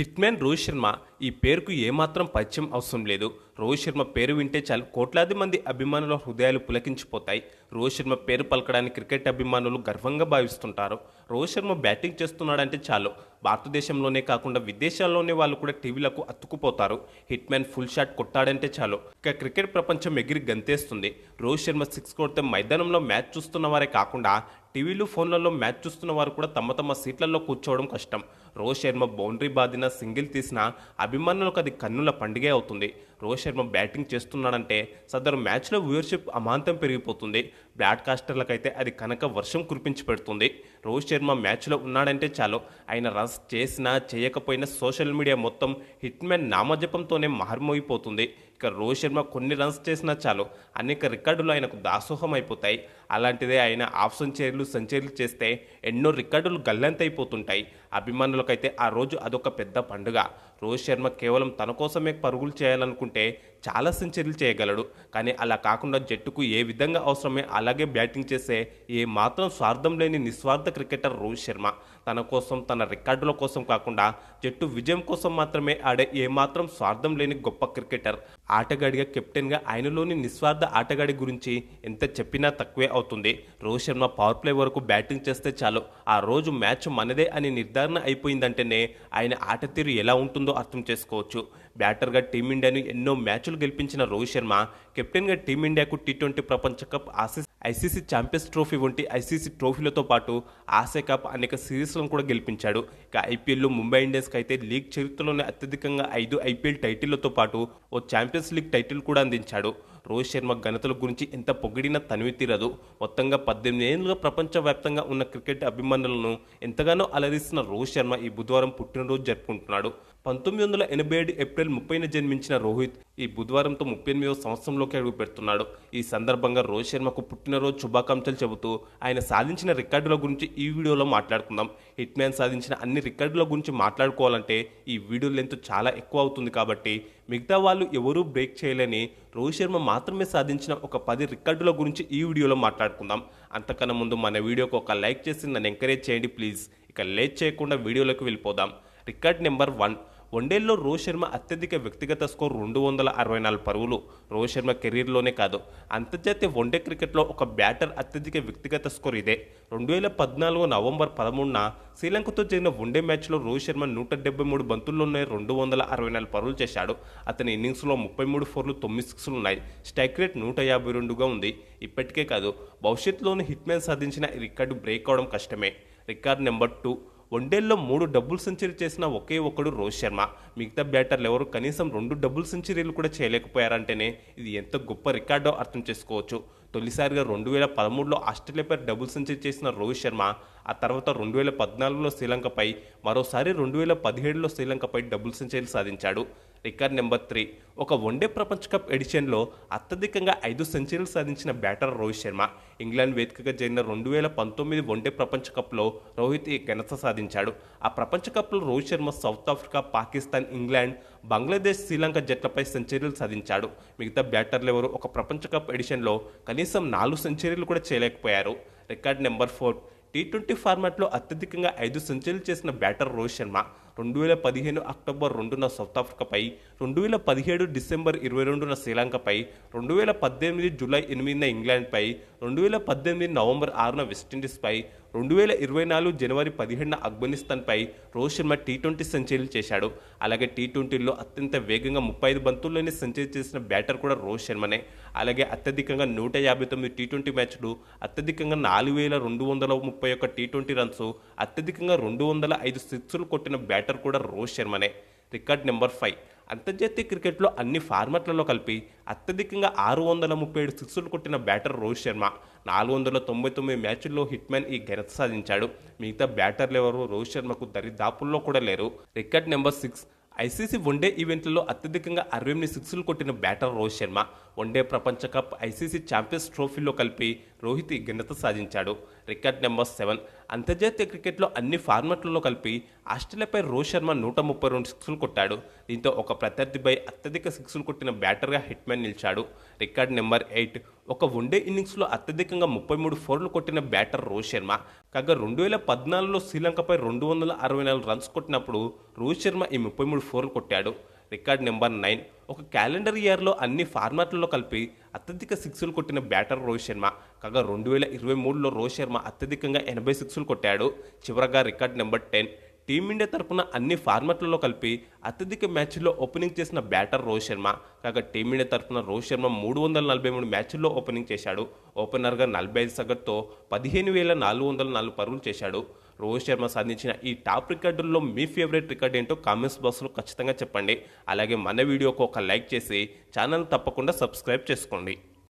Hitman Rohit Sharma ఈ పేరుకు ఏమాత్రం పరిచయం అవసరం లేదు. రోహిత్ శర్మ పేరు వింటే చాలు కోట్లాది మంది అభిమానుల హృదయాలు పులకించిపోతాయి. రోహిత్ శర్మ పేరు పలకడానికి క్రికెట్ అభిమానులు గర్వంగా భావిస్తుంటారు. రోహిత్ శర్మ బ్యాటింగ్ చేస్తున్నాడంటే చాలు. భారతదేశంలోనే కాకుండా విదేశాల్లోనే వాళ్ళు కూడా టీవీలకు అతుక్కుపోతారు. హిట్ మ్యాన్ ఫుల్ షాట్ కొట్టాడంటే చాలు. ఇక క్రికెట్ ప్రపంచం ఎగిరి గంతేస్తుంది. రోహిత్ శర్మ సిక్స్ కొడితే మైదానంలో మ్యాచ్ చూస్తున్న వారే కాకుండా టీవీలు ఫోన్లలో మ్యాచ్ చూస్తున్న వారు కూడా తమ తమ సీట్లలో కూర్చోవడం కష్టం. రోహిత్ శర్మ బౌండరీ బాదిన సింగిల్ తీసిన అభిమానులకు అది కన్నుల పండుగే అవుతుంది. రోహిత్ శర్మ బ్యాటింగ్ చేస్తున్నాడంటే సదరు మ్యాచ్లో వ్యూవర్షిప్ అమాంతం పెరిగిపోతుంది. బ్రాడ్కాస్టర్లకైతే అది కనుక వర్షం కురిపించి పెడుతుంది. రోహిత్ శర్మ మ్యాచ్లో ఉన్నాడంటే చాలు. ఆయన రన్స్ చేసినా చేయకపోయినా సోషల్ మీడియా మొత్తం హిట్ నామజపంతోనే మారుమోగిపోతుంది. ఇక రోహిత్ శర్మ కొన్ని రన్స్ చేసినా చాలు. అనేక రికార్డులు ఆయనకు దాసోహం అయిపోతాయి అలాంటిదే ఆయన హాఫ్ సెంచరీలు సెంచరీలు చేస్తే ఎన్నో రికార్డులు గల్లంతైపోతుంటాయి అభిమానులకైతే ఆ రోజు అదొక పెద్ద పండుగ. రోహిత్ శర్మ కేవలం తన కోసమే పరుగులు చేయాలనుకుంటే చాలా సెంచరీలు చేయగలడు. కానీ అలా కాకుండా జట్టుకు ఏ విధంగా అవసరమే అలాగే బ్యాటింగ్ చేసే ఏ మాత్రం స్వార్థం లేని నిస్వార్థ క్రికెటర్ రోహిత్ శర్మ. తన కోసం తన రికార్డుల కోసం కాకుండా జట్టు విజయం కోసం మాత్రమే ఆడే ఏమాత్రం స్వార్థం లేని గొప్ప క్రికెటర్. ఆటగాడిగా కెప్టెన్గా ఆయనలోని నిస్వార్థ ఆటగాడి గురించి ఎంత చెప్పినా తక్కువే అవుతుంది. రోహిత్ శర్మ పవర్ ప్లే వరకు బ్యాటింగ్ చేస్తే చాలు. ఆ రోజు మ్యాచ్ మనదే అని నిర్ధారణ అయిపోయిందంటేనే ఆయన ఆట తీరు ఎలా ఉంటుందో అర్థం చేసుకోవచ్చు. బ్యాటర్గా టీమిండియాను ఎన్నో మ్యాచ్లు గెలిపించిన రోహిత్ శర్మ కెప్టెన్గా టీమిండియాకు టీ ట్వంటీ ప్రపంచ cup Aussies ICC champions trophy వంటి ఐసీసీ ట్రోఫీలతో పాటు ఆసియా కప్ అనేక సిరీస్లను కూడా గెలిపించాడు. ఇక ఐపీఎల్లో ముంబై ఇండియన్స్కి అయితే లీగ్ చరిత్రలోనే అత్యధికంగా ఐదు ఐపీఎల్ టైటిళ్ళతో పాటు ఓ ఛాంపియన్స్ లీగ్ టైటిల్ కూడా అందించాడు. రోహిత్ శర్మ ఘనతల గురించి ఎంత పొగిడినా తనివి తీరదు. మొత్తంగా పద్దెనిమిది ఏళ్ళుగా ప్రపంచవ్యాప్తంగా ఉన్న క్రికెట్ అభిమానులను ఎంతగానో అలరిస్తున్న రోహిత్ శర్మ ఈ బుధవారం పుట్టినరోజు జరుపుకుంటున్నాడు. పంతొమ్మిది వందల ఎనభై ఏడు ఏప్రిల్ ముప్పైన జన్మించిన రోహిత్ ఈ బుధవారంతో ముప్పై ఎనిమిదవ సంవత్సరంలోకి అడుగు పెడుతున్నాడు ఈ సందర్భంగా రోహిత్ శర్మకు పుట్టినరోజు శుభాకాంక్షలు చెబుతూ ఆయన సాధించిన రికార్డుల గురించి ఈ వీడియోలో మాట్లాడుకుందాం. హిట్ మ్యాన్ సాధించిన అన్ని రికార్డుల గురించి మాట్లాడుకోవాలంటే ఈ వీడియో లెంత్ చాలా ఎక్కువ అవుతుంది కాబట్టి మిగతా వాళ్ళు ఎవరూ బ్రేక్ చేయలేని రోహిత్ శర్మ మాత్రమే సాధించిన ఒక పది రికార్డుల గురించి ఈ వీడియోలో మాట్లాడుకుందాం. అంతకన్నా ముందు మన వీడియోకి ఒక లైక్ చేసి నన్ను ఎంకరేజ్ చేయండి ప్లీజ్. ఇక లేట్ చేయకుండా వీడియోలోకి వెళ్ళిపోదాం. రికార్డ్ నెంబర్ వన్ వన్డేల్లో రోహిత్ శర్మ అత్యధిక వ్యక్తిగత స్కోర్ రెండు వందల అరవై నాలుగు పరుగులు. రోహిత్ శర్మ కెరీర్లోనే కాదు అంతర్జాతీయ వన్డే క్రికెట్లో ఒక బ్యాటర్ అత్యధిక వ్యక్తిగత స్కోర్ ఇదే. రెండు వేల పద్నాలుగు నవంబర్ పదమూడున శ్రీలంకతో జరిగిన వన్డే మ్యాచ్లో రోహిత్ శర్మ నూట డెబ్బై మూడు బంతుల్లోనే రెండు వందల అరవై నాలుగు పరుగులు చేశాడు. అతని ఇన్నింగ్స్లో ముప్పై మూడు ఫోర్లు తొమ్మిది సిక్స్లు ఉన్నాయి. స్ట్రైక్ రేట్ నూట యాభై రెండుగా ఉంది. ఇప్పటికే కాదు భవిష్యత్తులోని హిట్ మ్యాన్ సాధించిన ఈ రికార్డు బ్రేక్ అవడం కష్టమే. రికార్డ్ నెంబర్ టూ వన్డేల్లో మూడు డబుల్ సెంచరీ చేసిన ఒకే ఒక్కడు రోహిత్ శర్మ. మిగతా బ్యాటర్లు ఎవరు కనీసం రెండు డబుల్ సెంచరీలు కూడా చేయలేకపోయారంటేనే ఇది ఎంత గొప్ప రికార్డో అర్థం చేసుకోవచ్చు. తొలిసారిగా రెండు వేల పదమూడులో ఆస్ట్రేలియాపై డబుల్ సెంచరీ చేసిన రోహిత్ శర్మ ఆ తర్వాత రెండు వేల పద్నాలుగులో శ్రీలంకపై మరోసారి రెండు వేల పదిహేడులో శ్రీలంకపై డబుల్ సెంచరీలు సాధించాడు. Record number three. ఒక వన్డే ప్రపంచ కప్ ఎడిషన్లో అత్యధికంగా ఐదు సెంచరీలు సాధించిన బ్యాటర్ రోహిత్ శర్మ. ఇంగ్లాండ్ వేదికగా జరిగిన రెండు వేల పంతొమ్మిది వన్డే ప్రపంచ కప్లో రోహిత్ ఈ ఘనత సాధించాడు. ఆ ప్రపంచ కప్లో Rohit Sharma south Africa Pakistan England Bangladesh Sri Lanka జట్లపై సెంచరీలు సాధించాడు. మిగతా బ్యాటర్లు ఎవరు? ఒక ప్రపంచ కప్ ఎడిషన్లో కనీసం నాలుగు సెంచరీలు కూడా చేయలేకపోయారు. Record number four. T twenty ఫార్మాట్లో అత్యధికంగా ఐదు సెంచరీలు చేసిన బ్యాటర్ రోహిత్ శర్మ. రెండు వేల పదిహేను అక్టోబర్ రెండున సౌత్ ఆఫ్రికాపై రెండు వేల పదిహేడు డిసెంబర్ ఇరవై రెండున శ్రీలంకపై రెండు వేల పద్దెనిమిది జూలై ఎనిమిదిన ఇంగ్లాండ్పై రెండు వేల పద్దెనిమిది నవంబర్ ఆరున వెస్టిండీస్పై రెండు వేల ఇరవై నాలుగు జనవరి పదిహేడున ఆఫ్ఘనిస్తాన్పై రోహిత్ శర్మ టీ ట్వంటీ సెంచరీలు చేశాడు. అలాగే టీ ట్వంటీలో అత్యంత వేగంగా ముప్పై ఐదు బంతుల్లోనే సెంచరీ చేసిన బ్యాటర్ కూడా రోహిత్ శర్మనే. అలాగే అత్యధికంగా నూట యాభై తొమ్మిది టీ ట్వంటీ మ్యాచ్లు అత్యధికంగా నాలుగు వేల రెండు వందల ముప్పై ఒక్క టీ ట్వంటీ రన్స్ అత్యధికంగా రెండు వందల ఐదు సిక్స్లు కొట్టిన బ్యాటర్ కూడా రోహిత్ శర్మనే. Record number five. అంతర్జాతీయ క్రికెట్లో అన్ని ఫార్మాట్లలో కలిపి అత్యధికంగా ఆరు వందల ముప్పై ఏడు సిక్స్లు కొట్టిన బ్యాటర్ రోహిత్ శర్మ. నాలుగు వందల తొంభై తొమ్మిది మ్యాచ్ల్లో హిట్ మ్యాన్ ఈ ఘనత సాధించాడు. మిగతా బ్యాటర్లు ఎవరు? రోహిత్ శర్మకు దరిదాపుల్లో కూడా లేరు. Record number six. ICC one day ఈవెంట్లలో అత్యధికంగా అరవై ఎనిమిది సిక్స్లు కొట్టిన batter Rohit Sharma. One day ప్రపంచ కప్ ఐసీసీ ఛాంపియన్స్ ట్రోఫీలో కలిపి రోహిత్ ఈ ఘనత సాధించాడు. Record number seven. అంతర్జాతీయ క్రికెట్లో అన్ని ఫార్మాట్లలో కలిపి ఆస్ట్రేలియాపై రోహిత్ శర్మ నూట ముప్పై రెండు సిక్స్లు కొట్టాడు. దీంతో ఒక ప్రత్యర్థిపై అత్యధిక సిక్స్లు కొట్టిన బ్యాటర్గా హిట్మ్యాన్ నిలిచాడు. Record number eight. ఒక వన్డే ఇన్నింగ్స్లో అత్యధికంగా ముప్పై మూడు ఫోర్లు కొట్టిన బ్యాటర్ రోహిత్ శర్మ. కాగా రెండు వేల పద్నాలుగులో శ్రీలంకపై రెండు వందల అరవై నాలుగు రన్స్ కొట్టినప్పుడు రోహిత్ శర్మ ఈ ముప్పై మూడు ఫోర్లు కొట్టాడు. Record number nine. ఒక క్యాలెండర్ ఇయర్లో అన్ని ఫార్మాట్లలో కలిపి అత్యధిక సిక్స్లు కొట్టిన బ్యాటర్ రోహిత్ శర్మ. కాగా రెండు వేల ఇరవై మూడులో రోహిత్ శర్మ అత్యధికంగా ఎనభై సిక్స్లు కొట్టాడు. చివరగా రికార్డ్ నెంబర్ టెన్. టీమిండియా తరపున అన్ని ఫార్మాట్లలో కలిపి అత్యధిక మ్యాచ్ల్లో ఓపెనింగ్ చేసిన బ్యాటర్ రోహిత్ శర్మ. కాగా టీమిండియా తరపున రోహిత్ శర్మ మూడు వందల నలభై మూడు మ్యాచ్ల్లో ఓపెనింగ్ చేశాడు. ఓపెనర్గా నలభై ఐదు సగటుతో పదిహేను వేల నాలుగు వందల నాలుగు పరుగులు చేశాడు. రోహిత్ శర్మ సాధించిన ఈ టాప్ రికార్డుల్లో మీ ఫేవరెట్ రికార్డ్ ఏంటో కామెంట్స్ బాక్స్లో ఖచ్చితంగా చెప్పండి. అలాగే మన వీడియోకి ఒక లైక్ చేసి ఛానల్ తప్పకుండా సబ్స్క్రైబ్ చేసుకోండి.